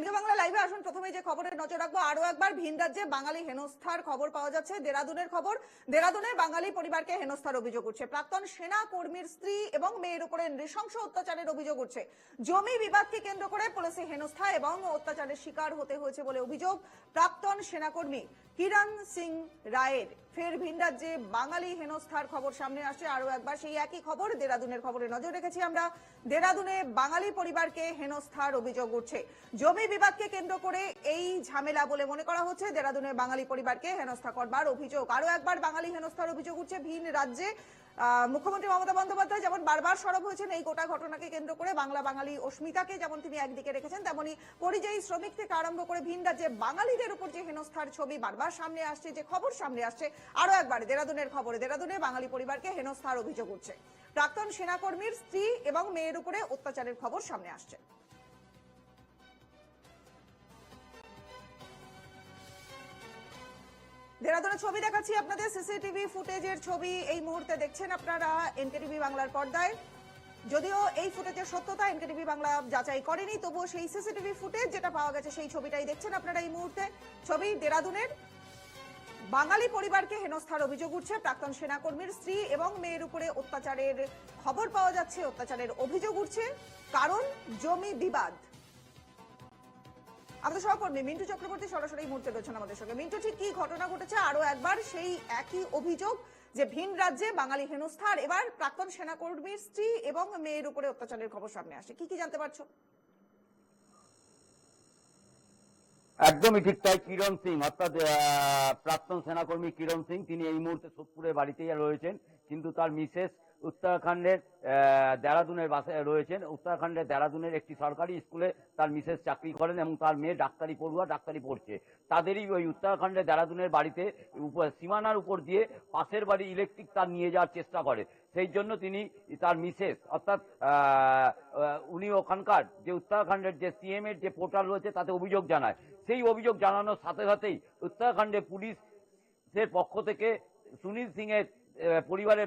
NK Bangla লাইভে আসুন। প্রথমে যে খবরের নজর রাখব আরও একবার ভিন রাজ্যে বাঙালি হেনস্থার খবর পাওয়া যাচ্ছে। দেরাদুনের খবর, দেরাদুনের বাঙালি পরিবারকে হেনস্থার অভিযোগ উঠছে। প্রাক্তন সেনা কর্মীর স্ত্রী এবং মেয়ের উপরে নৃশংস অত্যাচারের অভিযোগ উঠছে। জমি বিবাদকে কেন্দ্র করে পুলিশে হেনস্থা এবং অত্যাচারের শিকার হতে হয়েছে বলে অভিযোগ প্রাক্তন সেনাকর্মী কিরণ সিং রায়ের। ফের ভিন রাজ্যে বাঙালি হেনস্থার খবর সামনে আসছে। আরও একবার সেই একই খবর, দেরাদুনের খবরে নজর রেখেছি আমরা। দেরাদুনে বাঙালি পরিবারকে হেনস্থার অভিযোগ উঠছে। জমি বিবাদকে কেন্দ্র করে এই ঝামেলা বলে মনে করা হচ্ছে। দেরাদুনের বাঙালি পরিবারকে হেনস্থা করবার অভিযোগ। আরও একবার বাঙালি হেনস্থার অভিযোগ উঠছে ভিন রাজ্যে। মুখ্যমন্ত্রী মমতা বন্দ্যোপাধ্যায় যেমন বারবার সরব হয়েছেন এই গোটা ঘটনাকে কেন্দ্র করে বাংলা বাঙালি অস্মিতাকে যেমন তিনি একদিকে রেখেছেন, তেমনি পরিযায়ী শ্রমিক থেকে আরম্ভ করে ভিন রাজ্যে বাঙালিদের উপর যে হেনস্থার ছবি বারবার সামনে আসছে, যে খবর সামনে আসছে আরও একবার দেরাদুনের খবরে, দেরাদুনে বাঙালি পরিবারকে হেনস্থার অভিযোগ উঠছে। প্রাক্তন সেনাকর্মীর স্ত্রী এবং মেয়ের উপরে অত্যাচারের খবর সামনে আসছে। দেরাদুনের ছবি দেখাচ্ছি আপনাদের। সিসিটিভি ফুটেজের ছবি এই মুহূর্তে দেখছেন আপনারা এনকেটিভি বাংলার পর্দায়। যদিও এই ফুটেজের সত্যতা এনকেটিভি বাংলা যাচাই করেনি, তবুও সেই সিসিটিভি ফুটেজ যেটা পাওয়া গেছে সেই ছবিটাই দেখছেন আপনারা এই মুহূর্তে। ছবি দেরাদুনের। বাঙালি পরিবারকে হেনস্থার অভিযোগ উঠছে, প্রাক্তন সেনাকর্মীর স্ত্রী এবং মেয়ের উপরে অত্যাচারের খবর পাওয়া যাচ্ছে, অত্যাচারের অভিযোগ উঠছে। কারণ জমি বিবাদ। আমাদের সহকর্মী মিন্টু চক্রবর্তী সরাসরি মুহূর্তে রয়েছেন আমাদের সঙ্গে। মিন্টু, ঠিক কি ঘটনা ঘটেছে? আরও একবার সেই একই অভিযোগ যে ভিন রাজ্যে বাঙালি হেনস্থার। এবার প্রাক্তন সেনাকর্মীর স্ত্রী এবং মেয়ের উপরে অত্যাচারের খবর সামনে আসে। কি কি জানতে পারছ? একদমই ঠিক তাই কিরণ সিং, অর্থাৎ প্রাক্তন সেনাকর্মী কিরণ সিং, তিনি এই মুহূর্তে সোদপুরের বাড়িতেই রয়েছেন। কিন্তু তার মিসেস উত্তরাখণ্ডের দেরাদুনের বাসায় রয়েছেন। উত্তরাখণ্ডের দেরাদুনের একটি সরকারি স্কুলে তার মিসেস চাকরি করেন এবং তার মেয়ে ডাক্তারি পড়ুয়া ডাক্তারি পড়ছে। তাদেরই ওই উত্তরাখণ্ডের দেরাদুনের বাড়িতে সীমানার উপর দিয়ে পাশের বাড়ি ইলেকট্রিক তার নিয়ে যাওয়ার চেষ্টা করে। সেই জন্য তিনি তার মিসেস, অর্থাৎ উনি ওখানকার যে উত্তরাখণ্ডের যে সিএম এর যে পোর্টাল রয়েছে তাতে অভিযোগ জানায়। সেই অভিযোগ জানানোর সাথে সাথেই উত্তরাখণ্ডে পুলিশের পক্ষ থেকে সুনীল সিং এর পরিবারের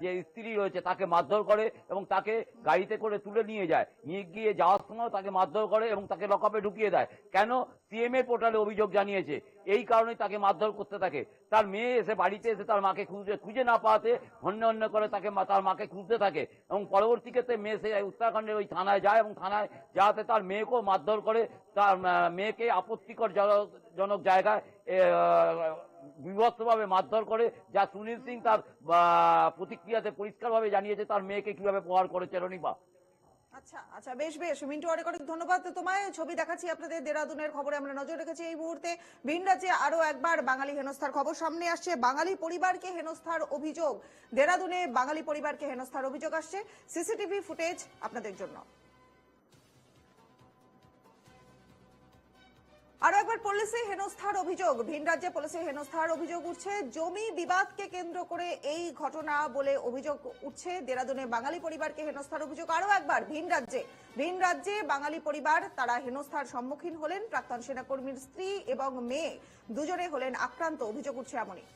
যে স্ত্রী রয়েছে তাকে মারধর করে এবং তাকে গাড়িতে করে তুলে নিয়ে যায়। নিয়ে গিয়ে যাওয়ার সময় তাকে মারধর করে এবং তাকে লকআপে ঢুকিয়ে দেয়। কেন? সিএম এর পোর্টালে অভিযোগ জানিয়েছে। এই কারণে তাকে মারধর করতে থাকে। তার মেয়ে এসে বাড়িতে এসে তার মাকে খুঁজে খুঁজে না পাওয়াতে হন্য হন্য করে তাকে তার মাকে খুঁজতে থাকে এবং পরবর্তী ক্ষেত্রে মেয়ে সে উত্তরাখণ্ডের ওই থানায় যায় এবং থানায় যাতে তার মেয়েকেও মারধর করে। তার মেয়েকে আপত্তিকর জন- জনক জায়গায় বিভৎসভাবে মারধর করে, যা সুনীল সিং তার প্রতিক্রিয়াতে পরিষ্কারভাবে জানিয়েছে তার মেয়েকে কীভাবে প্রহার করেছে রনিবা আচ্ছা আচ্ছা বেশ বেশ, মিন্টু অনেক অনেক ধন্যবাদ তোমায় ছবি দেখাচ্ছি আপনাদের দেরাদুনের খবরে, আমরা নজর রেখেছি এই মুহূর্তে। ভিন রাজ্যে আরও একবার বাঙালি হেনস্থার খবর সামনে আসছে। বাঙালি পরিবারকে হেনস্থার অভিযোগ। দেরাদুনে বাঙালি পরিবারকে হেনস্থার অভিযোগ আসছে। সিসিটিভি ফুটেজ আপনাদের জন্য। আরও পলিসি হেনস্থার অভিযোগ। ভিন রাজ্যে পুলিশে হেনস্থার অভিযোগ উঠছে। জমি বিবাদকে কেন্দ্র করে এই ঘটনা বলে অভিযোগ উঠছে। দেরাদুনে বাঙালি পরিবারকে হেনস্থার অভিযোগ আরও একবার ভিন রাজ্যে। ভিন রাজ্যে বাঙালি পরিবার, তারা হেনস্থার সম্মুখীন হলেন। প্রাক্তন সেনাকর্মীর স্ত্রী এবং মেয়ে দুজনে হলেন আক্রান্ত। অভিযোগ উঠছে এমনই।